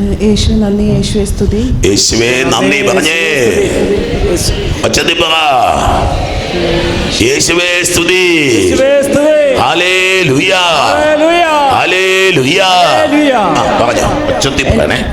യേശുവെ സ്തുതി. യേശുവേ നന്ദി പറഞ്ഞേ. ഒച്ചത്തി പറ. യേശുവേ സ്തുതി. പറഞ്ഞോ. ഒച്ചത്തി പറയണേ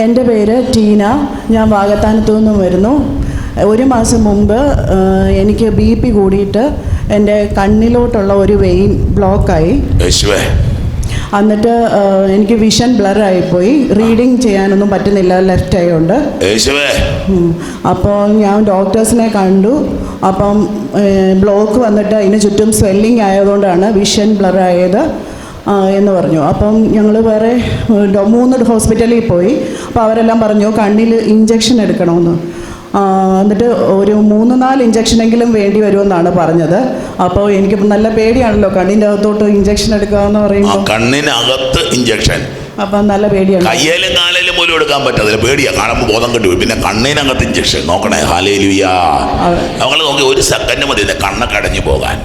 എന്റെ പേര് ടീന. ഞാൻ വാഗത്താനത്തു നിന്നും വരുന്നു. ഒരു മാസം മുമ്പ് എനിക്ക് ബി പി കൂടിയിട്ട് എന്റെ കണ്ണിലോട്ടുള്ള ഒരു വെയിൻ ബ്ലോക്കായി. യേശുവേ. എന്നിട്ട് എനിക്ക് വിഷൻ ബ്ലർ ബ്ലറായിപ്പോയി റീഡിങ് ചെയ്യാനൊന്നും പറ്റുന്നില്ല ലെഫ്റ്റ് ആയതുകൊണ്ട് യേശുവേ. ഉം. അപ്പോൾ ഞാൻ ഡോക്ടേഴ്സിനെ കണ്ടു. അപ്പം ബ്ലോക്ക് വന്നിട്ട് അതിന് ചുറ്റും സ്വെല്ലിംഗ് ആയതുകൊണ്ടാണ് വിഷൻ ബ്ലർ ആയത് എന്ന് പറഞ്ഞു. അപ്പം ഞങ്ങൾ വേറെ ഡോ- മൂന്ന് ഹോസ്പിറ്റലിൽ പോയി. അപ്പോൾ അവരെല്ലാം പറഞ്ഞു കണ്ണിൽ ഇഞ്ചക്ഷൻ എടുക്കണമെന്ന് എന്നിട്ട് ഒരു മൂന്ന് നാല് ഇഞ്ചക്ഷനെങ്കിലും വേണ്ടി വരുമെന്നാണ് പറഞ്ഞത്. അപ്പോൾ എനിക്ക് നല്ല പേടിയാണല്ലോ കണ്ണിന്റെ അകത്തോട്ട് ഇഞ്ചക്ഷൻ എടുക്കുക എന്ന് പറയുമ്പോൾ കണ്ണിനകത്ത് ഇഞ്ചക്ഷൻ അപ്പം നല്ല പേടിയാണ് കയ്യിലും കാലിലും പോലും എടുക്കാൻ പറ്റത്തില്ല. പേടിയാ. കാണുമ്പോൾ ബോധം കിട്ടും. പിന്നെ കണ്ണിനകത്ത് ഇഞ്ചക്ഷൻ നോക്കണേ. ഹാലേലുയാ ഞങ്ങൾ. നോക്കി ഒരു സെക്കൻഡ് മതി. കണ്ണൊക്കെ അടഞ്ഞു പോകാൻ.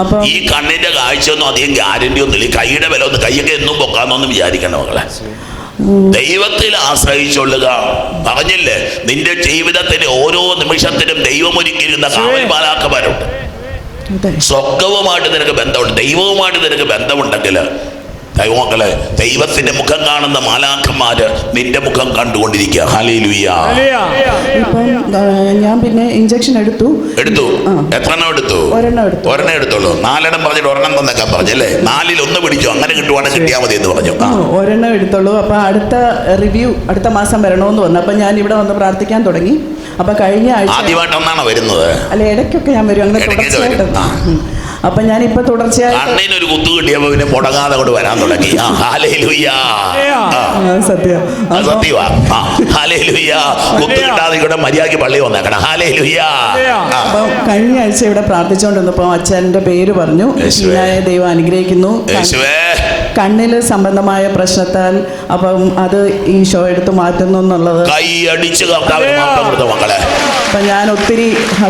അപ്പം ഈ കണ്ണിന്റെ കാഴ്ചയൊന്നും അധികം ഗ്യാരണ്ടി ഒന്നുമില്ല. ഈ കൈയുടെ വില ഒന്ന് കൈയൊക്കെ എന്നും പൊക്കാന്നൊന്നും വിചാരിക്കണ്ട മക്കളെ. ദൈവത്തിൽ ആശ്രയിച്ചുള്ളുക പറഞ്ഞില്ലേ? നിന്റെ ജീവിതത്തിന് ഓരോ നിമിഷത്തിലും ദൈവം ഒരുക്കിയിരുന്ന കാവൽപാലാക്കമാരുണ്ട് സ്വർഗവുമായിട്ട് നിനക്ക് ബന്ധമുണ്ട്. ദൈവവുമായിട്ട് നിനക്ക് ബന്ധമുണ്ടെങ്കിൽ ദൈവമക്കളെ ദൈവത്തിന്റെ മുഖം കാണുന്ന മാലാഖന്മാര് നിന്റെ മുഖം കണ്ടുകൊണ്ടിരിക്കുക. ഞാൻ പിന്നെ ഇഞ്ചക്ഷൻ എടുത്തു. എടുത്തു? എത്ര എണ്ണം എടുത്തു? ഒരെണ്ണം എടുത്തു. ഒരെണ്ണം എടുത്തോളൂ. നാലെണ്ണം പറഞ്ഞിട്ട് ഒരെണ്ണം തന്നേക്കാൻ പറഞ്ഞല്ലേ നാലിൽ ഒന്ന് പിടിച്ചു അങ്ങനെ കിട്ടുവാണെങ്കിൽ കിട്ടിയാൽ മതി എന്ന് പറഞ്ഞു. ഒരെണ്ണം എടുത്തുള്ളൂ അപ്പോൾ അടുത്ത റിവ്യൂ അടുത്ത മാസം വരണമെന്ന് പറഞ്ഞു അപ്പൊ ഞാൻ ഇവിടെ വന്ന് പ്രാർത്ഥിക്കാൻ തുടങ്ങി. അപ്പൊ കഴിഞ്ഞ ആഴ്ച ആദ്യമായിട്ട് ഒന്നാണോ വരുന്നത്? അല്ല ഇടയ്ക്കൊക്കെ ഞാൻ വരും. അങ്ങനെ തുടർച്ചയായിട്ട് വരും. ഞാൻ ഇപ്പൊ അപ്പം ഞാനിപ്പോൾ തുടർച്ചയായിട്ട് കുത്തു കിട്ടിയപ്പോ പിന്നെ മുടങ്ങാതെ കൊണ്ട് വരാൻ തുടങ്ങി. സത്യം. അത് സത്യവാ. കുത്തു കിട്ടാതെ ഇവിടെ മര്യാദയ്ക്ക് പള്ളി വന്നേക്കണം. അപ്പം കഴിഞ്ഞ ആഴ്ച ഇവിടെ പ്രാർത്ഥിച്ചുകൊണ്ടിരുന്നപ്പോ അച്ഛന്റെ പേര് പറഞ്ഞു. ദൈവം അനുഗ്രഹിക്കുന്നു. കണ്ണിൽ സംബന്ധമായ പ്രശ്നത്താൽ അപ്പം അത് ഈ ഷോ എടുത്ത് മാറ്റുന്നു എന്നുള്ളത് കൈ അടിച്ച് മക്കളെ. അപ്പം ഞാൻ ഒത്തിരി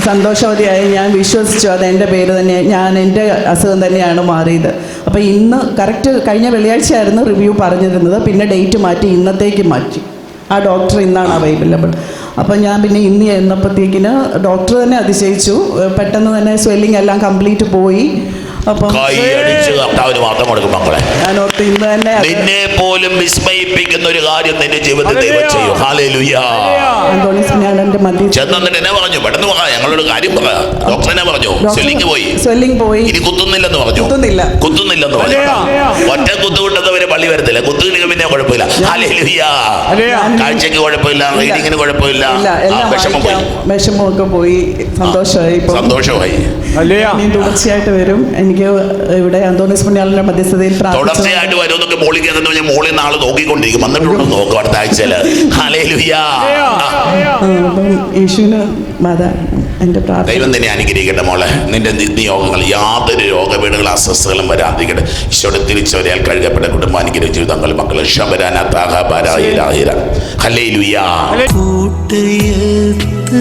സന്തോഷവതിയായി ഞാൻ വിശ്വസിച്ചു. അത് എന്റെ പേര് തന്നെ ഞാൻ എന്റെ അസുഖം തന്നെയാണ് മാറിയത്. അപ്പോൾ ഇന്ന് കറക്റ്റ് കഴിഞ്ഞ വെള്ളിയാഴ്ചയായിരുന്നു റിവ്യൂ പറഞ്ഞിരുന്നത്. പിന്നെ ഡേറ്റ് മാറ്റി ഇന്നത്തേക്ക് മാറ്റി. ആ ഡോക്ടർ ഇന്നാണ് അവൈലബിൾ അപ്പം ഞാൻ പിന്നെ ഇന്ന് ചെന്നപ്പോഴത്തേക്കിന് ഡോക്ടർ തന്നെ അതിശയിച്ചു. പെട്ടെന്ന് തന്നെ സ്വെല്ലിംഗ് എല്ലാം കംപ്ലീറ്റ് പോയി. നിന്നെ പോലും വിസ്മയിപ്പിക്കുന്ന ഒരു കാര്യം നിന്റെ ജീവിതത്തിൽ ദൈവം ചെയ്യും. ചെന്നിട്ട് എന്നെ പറഞ്ഞു പെട്ടെന്ന് പറ ഞങ്ങളോട് കാര്യം പറ. ഡോക്ടർ എന്നെ പറഞ്ഞു സ്വെല്ലിങ് പോയി. സ്വെല്ലിംഗ് പോയി. ഇനി കുത്തുന്നില്ലെന്ന് പറഞ്ഞു. കുത്തുന്നില്ല. കുത്തുന്നില്ലെന്ന് പറഞ്ഞു. ഒറ്റ കുത്തു വിട്ടവരെ പള്ളി വരത്തില്ല. കുത്തു കിട്ടിയ പിന്നെ കുഴപ്പമില്ല. കാഴ്ചക്ക് കുഴപ്പമില്ല റീഡിങ്ങിന് കുഴപ്പമില്ല. വിഷമം പോയി. വിഷമമൊക്കെ പോയി. സന്തോഷമായി. സന്തോഷമായി. തുടർച്ചയായിട്ട് വരും. എനിക്ക് ഇവിടെ അന്തോണിസ് പുണ്യാളിന്റെ മധ്യസ്ഥതയിൽ തുടർച്ചയായിട്ട് വരുമെന്നൊക്കെ മോളിൽ കയറുന്ന പറഞ്ഞാൽ മോളിൽ നാളെ നോക്കിക്കൊണ്ടിരിക്കും. വന്നിട്ടുണ്ടോ നോക്കും അടുത്ത ആഴ്ചയിൽ യേശുവിന് മാതാ എന്റെ പ്രാർത്ഥന. ദൈവം തന്നെ അനുഗ്രഹിക്കട്ടെ മോളെ. നിന്റെ നിയോഗങ്ങൾ യാതൊരു രോഗവീടുകൾ അസ്വസ്ഥകളും വരാതിരിക്കട്ടെ. ഈശോയുടെ തിരിച്ചവരാൽ കഴുകപ്പെട്ട കുടുംബാനുഗ്രഹ ജീവിതങ്ങൾ മക്കൾ ഷബരാനാഹിര ഹലേ ലുയാ കൂട്ടയത്ത്